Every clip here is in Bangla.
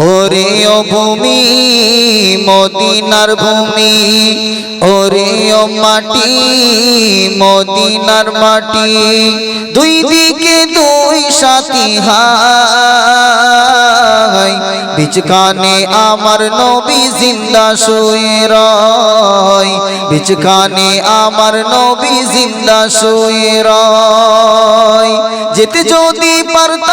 ওরে ও ভূমি, মদিনার ভূমি, ওরে ও মাটি, মদিনার মাটি, দুই দিকে দুই সাথী হাই বিচখানে আমার নবী জিন্দা শুয়ে রয়। বিচখানে আমার নবী জিন্দা শুয়ে রয়। যেতে যদি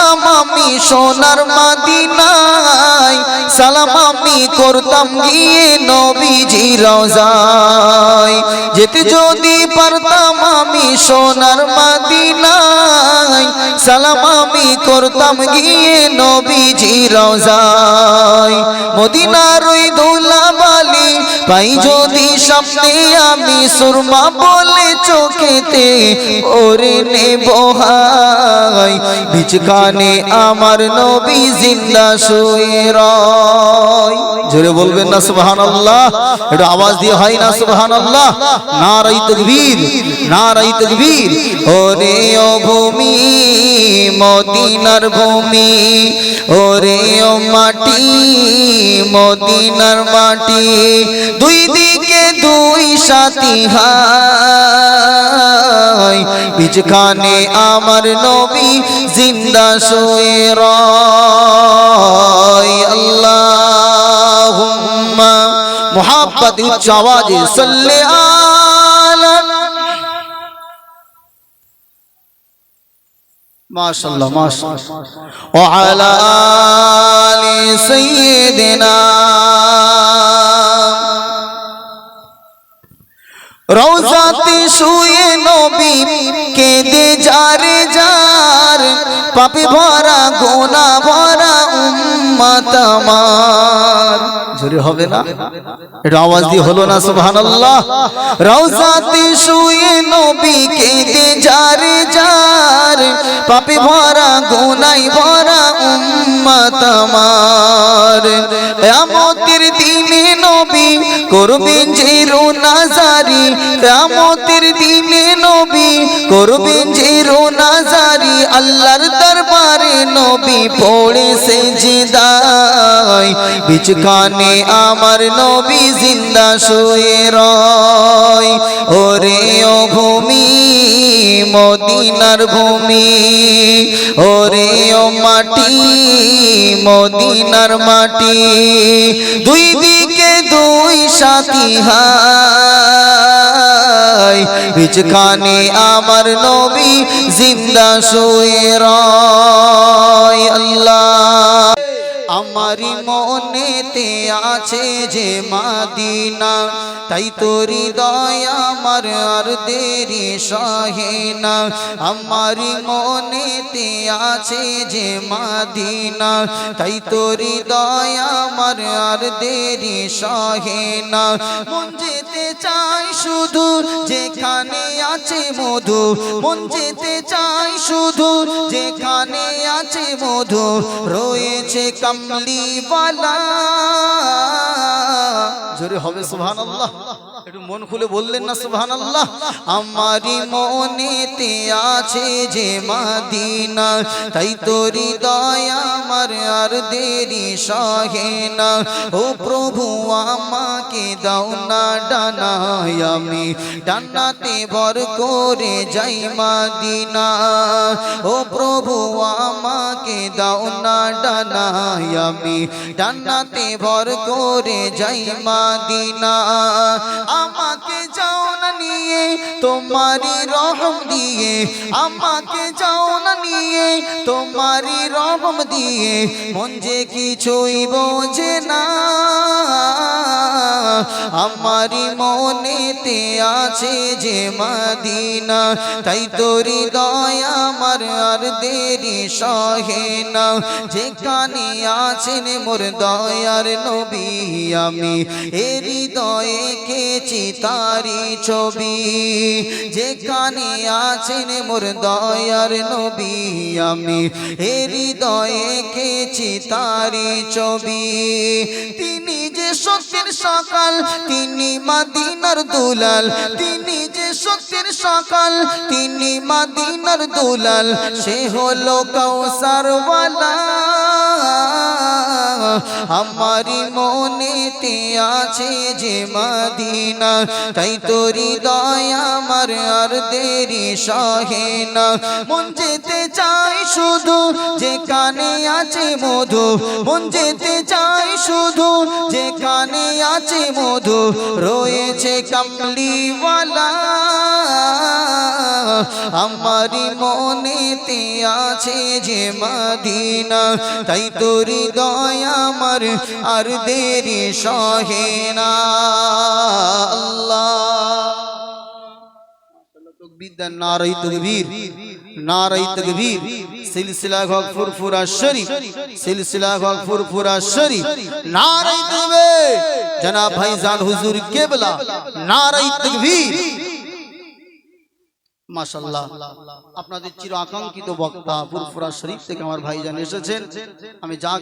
পারতাম আমি সোনার মাদিনায়। সালাম আমি করতাম গিয়ে নবীজি রওজায় যেতে যদি পারতাম আমি সোনার মাদিনায়। সালাম আমি করতাম গিয়ে নবীজি রওজায় মদিনার ওই ধুলাবালি পাই যদি সামনে আমি সুরমা বলে চোখেতে ওরে নেব হাই বিচখানে আমার নবী জিন্দা শুয়ে রয়। জোরে বলবেন না, সুবহানাল্লাহ। একটু আওয়াজ দিয়ে হয় না, সুবহানাল্লাহ। নারাই তাকবীর নারাই তাকবীর। ওরে ও ভূমি, মদিনার ভূমি। ওরে ও মাটি, মদিনার মাটি। দুই দিকে দুই সাথী হাই বিচখানে আমার নবী জিন্দা শুয়ে রয়। আল্লাহুম্মা মুহাব্বত উচ্চ সাল্লি আলা মাশাআল্লাহ মাশাআল্লাহ। ওয়া আলা আলি সাইয়্যিদিনা রওজাতে শুয়ে নবী কেঁদে যারে যার। পাপে ভরা গোনা ভরা উম্মত আমার। জোরে হবে না? এটা আওয়াজ দিয়ে হলো না সুবহানাল্লাহ? রওজাতে শুয়ে নবী কেঁদে যারে যার। পাপে ভরা গোনাই ভরা উম্মত আমার। নবী, করবেন যে রোনাজারি কিয়ামতের দিনে নবী, করবেন যে রোনাজারি আল্লাহর দরবারে নবী পড়ে সেজদায়। বিচখানে আমার নবী জিন্দা শুয়ে রয়। ওরে ও ভূমি, মদিনার ভূমি, ওরে ও মাটি, মদিনার মাটি। দুই দিকে সাথী হাই বিচখানে আমার নবী জিন্দা শুয়ে রয় আল্লাহ। আমারি মনেতে আছে যে মাদিনা, তাই তোরি দয়া আমার আর দেরি সহেনা আমারি মনেতে আছে যে মাদিনা, তাই তোরি দয়া আমার আর দেরি সহেনা মন যেতে চাই শুধু যেখানে আছে মধু মন যেতে চাই শুধু। যেখানে আছে মধু রয়েছে কামলিওয়ালা। জোরে হবে সুবহানাল্লাহ। মন খুলে বললেন না, সুবহানাল্লাহ। আমারি মনেতে আছে যে মাদিনা, তাই তোরি দয়া আমার আর দেরি সহে না। ও প্রভু, আমাকে দাও না ডানায় আমি, ডানাতে ভর করে যাই মাদিনা। ও প্রভু আমাকে দাও না ডানাই আমি। ডানাতে ভর করে যাই মাদিনা। আমাকে যাও না নিয়ে তোমারি রহম দিয়ে। আমাকে যাও না নিয়ে তোমারি রহম দিয়ে। মন যে কিছুই বোঝে না। আমারি মনেতে আছে যে মাদিনা, তাই তোরি দয়া আমার আর দেরি সহে না। যেখানে আছেন মোর দয়ার নবী আমি এরি দয়ে কেছি তারি ছবি। যেখানে আছেন মোর দয়ার নবী আমি এরি দয়ে কেছি তারি ছবি। তিনি যে সত্যের সকাল তিনি মাদিনার দুলাল। তিনি যে সত্যের সকাল তিনি মাদিনার দুলাল। সে হলো কৌসারওয়ালা আমারি মনেতে আছে যে মদিনা, তাই তোরি দয়া আমার আর দেরি সহে না। মন যেতে চাই শুধু যে কানে আছে মধু, মন যেতে চাই শুধু যে কানে আছে মধু, রয়েছে কামলিওয়ালা। আমারি মনেতে আছে যে মদিনা, তাই তোরি দয়া আমার আর দেরি সহে না। আল্লাহ। জনাব ভাইজান হুজুর কেবলা নারাই তকবীর। আপনাদের চির আকাঙ্ক্ষিত বক্তা পুরফুরা শরীফ থেকে আমার ভাই ভাইজান এসেছেন। আমি যা